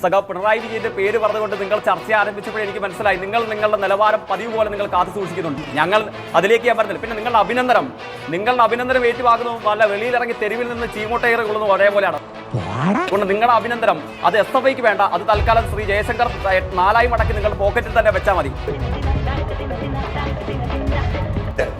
സഖാ പിണറായി വിജയന്റെ പേര് പറഞ്ഞുകൊണ്ട് നിങ്ങൾ ചർച്ച ആരംഭിച്ചപ്പോഴേ എനിക്ക് മനസ്സിലായി. നിങ്ങൾ നിങ്ങളുടെ നിലവാരം പതിവ് പോലെ നിങ്ങൾ കാത്തു സൂക്ഷിക്കുന്നുണ്ട്. ഞങ്ങൾ അതിലേക്ക് ഞാൻ പറഞ്ഞില്ല പിന്നെ നിങ്ങളുടെ അഭിനന്ദനം. നിങ്ങളുടെ അഭിനന്ദനം ഏറ്റുവാങ്ങുന്നു അല്ല വെളിയിലിറങ്ങി തെരുവിൽ നിന്ന് ചീമോട്ടയർ കൊള്ളുന്നു ഒരേപോലെയാണ്. അതുകൊണ്ട് നിങ്ങളുടെ അഭിനന്ദനം. അത് എസ് എഫ് ഐക്ക് വേണ്ട. അത് തൽക്കാലം ശ്രീ ജയശങ്കർ നാലായി മടക്കി നിങ്ങൾ പോക്കറ്റിൽ തന്നെ വെച്ചാൽ മതി.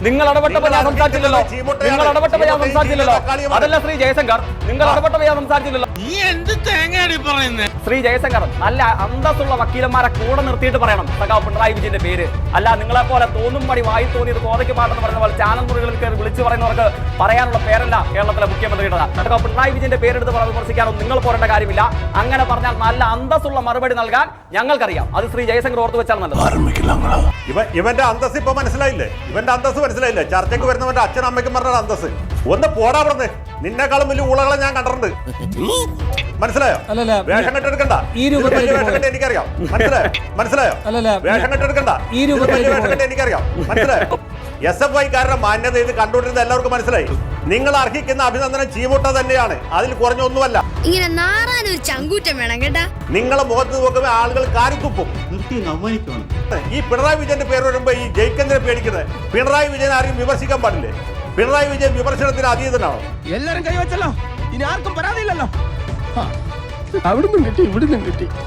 നിങ്ങൾ ഇടപെട്ടപ്പോൾ ഞാൻ സംസാരിച്ചില്ലല്ലോ. നിങ്ങൾ ഇടപെട്ടപ്പോൾ ഞാൻ സംസാരിച്ചില്ലല്ലോ. അതല്ല ശ്രീ ജയശങ്കർ. നിങ്ങൾ ഇടപെട്ടപ്പോൾ ഞാൻ സംസാരിച്ചില്ലല്ലോ. നീ എന്ത് തേങ്ങയാണ് പറയുന്നത് ശ്രീ ജയശങ്കർ നല്ല അന്തസ്സുള്ള വക്കീലന്മാരെ കൂടെ നിർത്തിയിട്ട് പറയണം. സഖാവ് പിണറായി വിജയന്റെ പേര്. അല്ല നിങ്ങളെ പോലെ തോന്നും പടി വായി തോന്നിയത് കോതയ്ക്ക് പാട്ടെന്ന് പറയുന്ന പോലെ ചാനൽ മുറികളിൽ കയറി വിളിച്ചു പറയുന്നവർക്ക് പറയാനുള്ള പേരല്ല കേരളത്തിലെ മുഖ്യമന്ത്രിയുടെ. സഖാവ് പിണറായി വിജയന്റെ പേരെടുത്ത് പറഞ്ഞ് വിമർശിക്കാനൊന്നും നിങ്ങൾ പോരേണ്ട കാര്യമില്ല. അങ്ങനെ പറഞ്ഞാൽ നല്ല അന്തസ്സുള്ള മറുപടി നൽകാൻ ഞങ്ങൾക്കറിയാം. അത് ശ്രീ ജയശങ്കർ ഓർത്ത് വെച്ചാൽ നല്ലത്. ഇവന്റെ അന്തസ് ഇപ്പൊ മനസ്സിലായില്ലേ? ഇവന്റെ അന്തസ് മനസ്സിലായില്ലേ? ചർച്ചയ്ക്ക് വരുന്നവന്റെ അച്ഛനും അമ്മയ്ക്കും പറഞ്ഞ അന്തസ് ഒന്ന് പോടാ പറഞ്ഞ് നിന്നെക്കാളും വലിയ ഊളകളെ ഞാൻ കണ്ടിട്ടുണ്ട്. മനസ്സിലായോ? വേഷം കെട്ടെടുക്കണ്ട ഈ ഇതിലും രൂപത്തിൽ വലിയ വേഷം പോകരുത്. കെട്ട് എനിക്കറിയാം. മനസ്സിലായോ? മനസ്സിലായോ? വേഷം കെട്ടെടുക്കണ്ട ഈ രൂപത്തിൽ വേഷം കെട്ട കെട്ട് എനിക്കറിയാം. മനസ്സിലായോ? എസ് എഫ് ഐക്കാരുടെ മാന്യത ഇത് കണ്ടുകൊണ്ടിരുന്ന എല്ലാവർക്കും മനസ്സിലായി. നിങ്ങൾ അർഹിക്കുന്ന അഭിനന്ദനം ചീമുട്ട തന്നെയാണ്. അതിൽ കുറഞ്ഞൊന്നുമല്ല. ഇങ്ങനെ നാറാനൊരു ചങ്കൂറ്റം വേണം കേട്ടാ. നിങ്ങളെ മുഖത്ത് നോക്കുമ്പോൾ ആളുകൾ കാരിത്തുപ്പും ഈ പിണറായി വിജയന്റെ പേര് വരുമ്പോ ഈ ജയിക്കന്ദ്രനെ പേടിക്കുന്നത്? പിണറായി വിജയൻ ആരെയും വിമർശിക്കാൻ പാടില്ലേ? പിണറായി വിജയൻ വിമർശനത്തിന് അതീതനാണ് എല്ലാരും കൈവച്ചല്ലോ ഇനി ആർക്കും പരാതിയില്ലല്ലോ. അവിടുന്ന് കിട്ടി ഇവിടുന്ന് കിട്ടി.